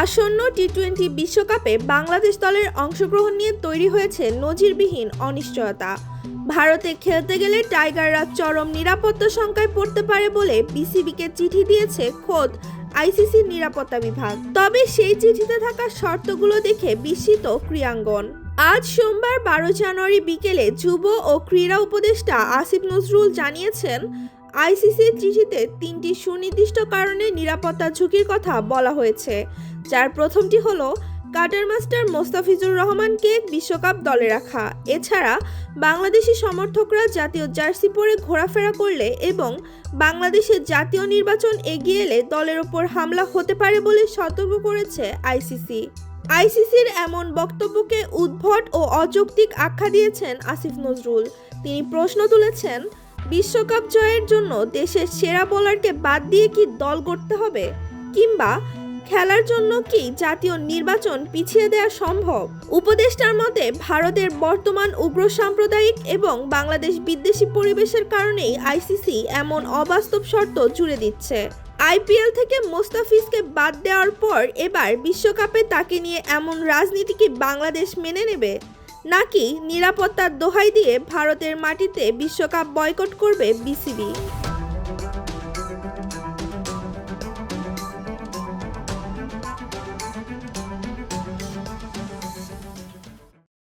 আসন্ন T twenty বিশ্বকাপে বাংলাদেশ দলের অংশগ্রহণ নিয়ে তৈরি হয়েছে নজিরবিহীন অনিশ্চয়তা। ভারতে খেলতে গেলে টাইগাররা চরম নিরাপত্তা শঙ্কায় পড়তে পারে বলে বিসিবিকে চিঠি দিয়েছে খোদ আইসিসির নিরাপত্তা বিভাগ। তবে সেই চিঠিতে থাকা শর্তগুলো দেখে বিস্মিত ক্রীড়াঙ্গন। আজ সোমবার বারো জানুয়ারি বিকেলে যুব ও ক্রীড়া উপদেষ্টা আসিফ নজরুল জানিয়েছেন, আইসিসির চিঠিতে তিনটি সুনির্দিষ্ট কারণে নিরাপত্তা ঝুঁকির কথা বলা হয়েছে। যার প্রথমটি হলো, কাটার মাস্টার মোস্তাফিজুর রহমানকে বিশ্বকাপ দলে রাখা। এছাড়া, বাংলাদেশি সমর্থকরা জাতীয় জার্সি পরে ঘোরাফেরা করলে এবং বাংলাদেশের জাতীয় নির্বাচন এগিয়ে এলে দলের ওপর হামলা হতে পারে বলে সতর্ক করেছে আইসিসি। আইসিসির এমন বক্তব্যকে উদ্ভট ও অযৌক্তিক আখ্যা দিয়েছেন আসিফ নজরুল। তিনি প্রশ্ন তুলেছেন, বিশ্বকাপ জয়ের জন্য দেশের সেরা বোলারকে বাদ দিয়ে কি দল গড়তে হবে? কিংবা খেলার জন্য কি জাতীয় নির্বাচন পিছিয়ে দেওয়া সম্ভব? উপদেষ্টার মতে, ভারতের বর্তমান উগ্র সাম্প্রদায়িক এবং বাংলাদেশ বিদ্বেষী পরিবেশের কারণেই আইসিসি এমন অবাস্তব শর্ত জুড়ে দিচ্ছে। আইপিএল থেকে মোস্তাফিজকে বাদ দেওয়ার পর এবার বিশ্বকাপে তাকে নিয়ে এমন রাজনীতি কি বাংলাদেশ মেনে নেবে? নাকি নিরাপত্তার দোহাই দিয়ে ভারতের মাটিতে বিশ্বকাপ বয়কট করবে বিসিবি?